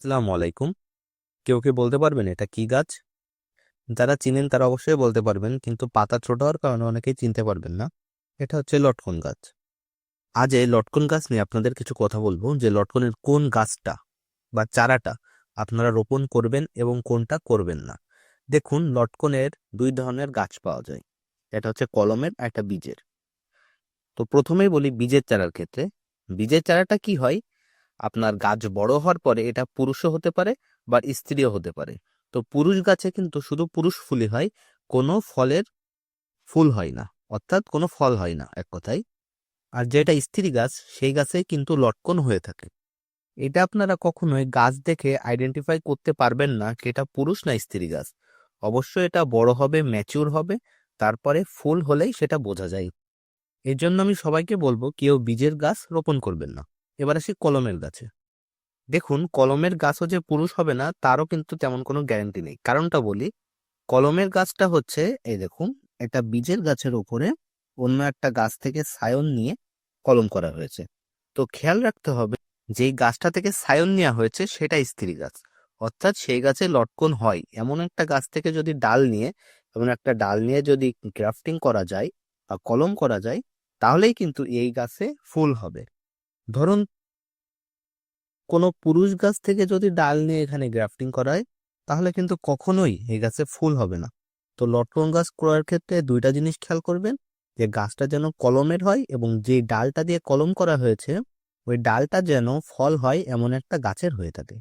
আসসালামু আলাইকুম। কেউ কি বলতে পারবেন, এটা কি গাছ? যারা চিনেন তারা অবশ্যই বলতে পারবেন, কিন্তু পাতা ছোট হওয়ার কারণে অনেকেই চিনতে পারবেন না। এটা হচ্ছে লটকন গাছ। আজ এই লটকন গাছ নিয়ে আপনাদের কিছু কথা বলব, যে লটকনের কোন গাছটা বা চারাটা আপনারা রোপণ করবেন এবং কোনটা করবেন না। দেখুন, লটকনের দুই ধরনের গাছ পাওয়া যায়। এটা হচ্ছে কলমের একটা বীজের। তো প্রথমেই বলি বীজের চারার ক্ষেত্রে। বীজের চারাটা কি হয়? আপনার গাছ বড় হওয়ার পরে এটা পুরুষও হতে পারে বা স্ত্রীও হতে পারে। তো পুরুষ গাছে কিন্তু শুধু পুরুষ ফুলই হয়, কোনো ফলের ফুল হয় না, অর্থাৎ কোনো ফল হয় না এক কথায়। আর যেটা স্ত্রী গাছ, সেই গাছে কিন্তু লটকন হয়ে থাকে। এটা আপনারা কখনোই গাছ দেখে আইডেন্টিফাই করতে পারবেন না কি এটা পুরুষ না স্ত্রী গাছ। অবশ্য এটা বড় হবে ম্যাচিউর হবে, তারপরে ফুল হলেই সেটা বোঝা যায়। এর জন্য আমি সবাইকে বলব, কেউ বীজের গাছ রোপণ করবেন না। এবার আসি কলমের গাছে। দেখুন, কলমের গাছও যে পুরুষ হবে না, তারও কিন্তু তেমন কোনো গ্যারেন্টি নেই। কারণটা বলি, কলমের গাছটা হচ্ছে, এই দেখুন একটা বীজের গাছের ওপরে অন্য একটা গাছ থেকে সায়ন নিয়ে কলম করা হয়েছে। তো খেয়াল রাখতে হবে, যেই গাছটা থেকে সায়ন নেওয়া হয়েছে, সেটা স্ত্রী গাছ। অর্থাৎ সেই গাছে লটকন হয়। এমন একটা গাছ থেকে যদি ডাল নিয়ে, এমন একটা ডাল নিয়ে যদি গ্রাফটিং করা যায় বা কলম করা যায়, তাহলেই কিন্তু এই গাছে ফুল হবে। ধরুন কোনো পুরুষ গাছ থেকে যদি ডাল নিয়ে এখানে গ্রাফটিং করায় তাহলে কিন্তু কখনোই এই গাছে ফুল হবে না। তো লটকন গাছ করার ক্ষেত্রে দুইটা জিনিস খেয়াল করবেন, যে গাছটা যেন কলমের হয় এবং যে ডালটা দিয়ে কলম করা হয়েছে, ওই ডালটা যেন ফল হয় এমন একটা গাছের হয়ে থাকে।